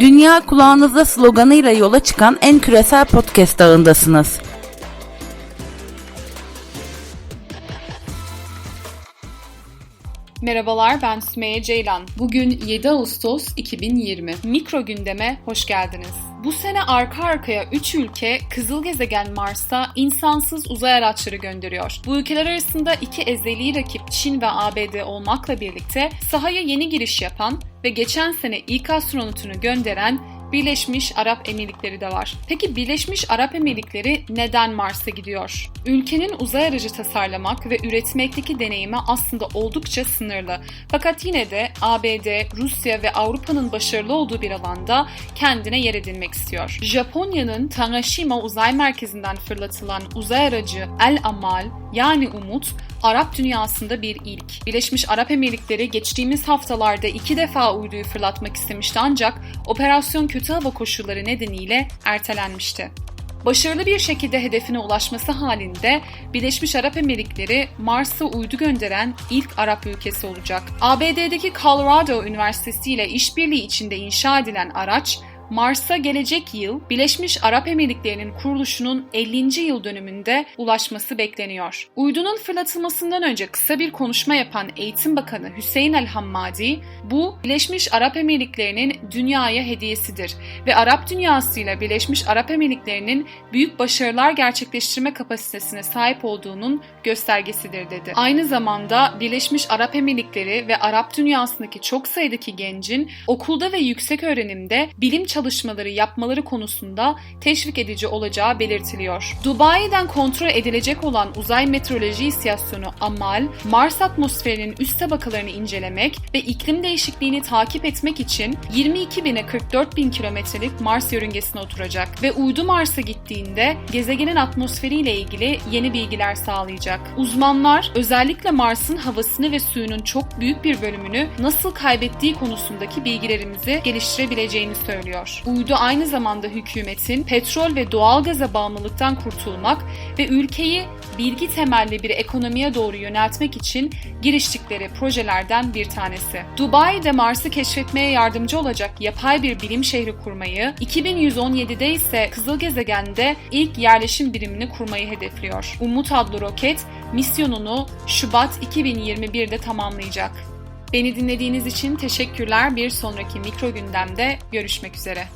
Dünya kulağınızda sloganıyla yola çıkan en küresel podcast ağındasınız. Merhabalar ben Sümeyye Ceylan. Bugün 7 Ağustos 2020. Mikro gündeme hoş geldiniz. Bu sene arka arkaya 3 ülke kızıl gezegen Mars'a insansız uzay araçları gönderiyor. Bu ülkeler arasında iki ezeli rakip Çin ve ABD olmakla birlikte sahaya yeni giriş yapan ve geçen sene ilk astronotunu gönderen Birleşmiş Arap Emirlikleri de var. Peki Birleşmiş Arap Emirlikleri neden Mars'a gidiyor? Ülkenin uzay aracı tasarlamak ve üretmekteki deneyimi aslında oldukça sınırlı. Fakat yine de ABD, Rusya ve Avrupa'nın başarılı olduğu bir alanda kendine yer edinmek istiyor. Japonya'nın Tanashima Uzay Merkezi'nden fırlatılan uzay aracı El Amal yani Umut Arap dünyasında bir ilk. Birleşmiş Arap Emirlikleri geçtiğimiz haftalarda iki defa uyduyu fırlatmak istemişti ancak operasyon kötü hava koşulları nedeniyle ertelenmişti. Başarılı bir şekilde hedefine ulaşması halinde Birleşmiş Arap Emirlikleri Mars'a uydu gönderen ilk Arap ülkesi olacak. ABD'deki Colorado Üniversitesi ile işbirliği içinde inşa edilen araç Mars'a gelecek yıl Birleşmiş Arap Emirlikleri'nin kuruluşunun 50. yıl dönümünde ulaşması bekleniyor. Uydunun fırlatılmasından önce kısa bir konuşma yapan Eğitim Bakanı Hüseyin El bu Birleşmiş Arap Emirlikleri'nin dünyaya hediyesidir ve Arap dünyasıyla Birleşmiş Arap Emirlikleri'nin büyük başarılar gerçekleştirme kapasitesine sahip olduğunun göstergesidir dedi. Aynı zamanda Birleşmiş Arap Emirlikleri ve Arap dünyasındaki çok sayıdaki gencin okulda ve yüksek öğrenimde bilim çalışmaları yapmaları konusunda teşvik edici olacağı belirtiliyor. Dubai'den kontrol edilecek olan uzay meteoroloji istasyonu AMAL, Mars atmosferinin üst tabakalarını incelemek ve iklim değişikliğini takip etmek için 22 bine 44 bin kilometrelik Mars yörüngesine oturacak ve uydu Mars'a gittiğinde gezegenin atmosferiyle ilgili yeni bilgiler sağlayacak. Uzmanlar özellikle Mars'ın havasını ve suyunun çok büyük bir bölümünü nasıl kaybettiği konusundaki bilgilerimizi geliştirebileceğini söylüyor. Uydu aynı zamanda hükümetin petrol ve doğalgaza bağımlılıktan kurtulmak ve ülkeyi bilgi temelli bir ekonomiye doğru yöneltmek için giriştikleri projelerden bir tanesi. Dubai'de Mars'ı keşfetmeye yardımcı olacak yapay bir bilim şehri kurmayı, 2117'de ise kızıl gezegende ilk yerleşim birimini kurmayı hedefliyor. Umut adlı roket misyonunu Şubat 2021'de tamamlayacak. Beni dinlediğiniz için teşekkürler. Bir sonraki mikro gündemde görüşmek üzere.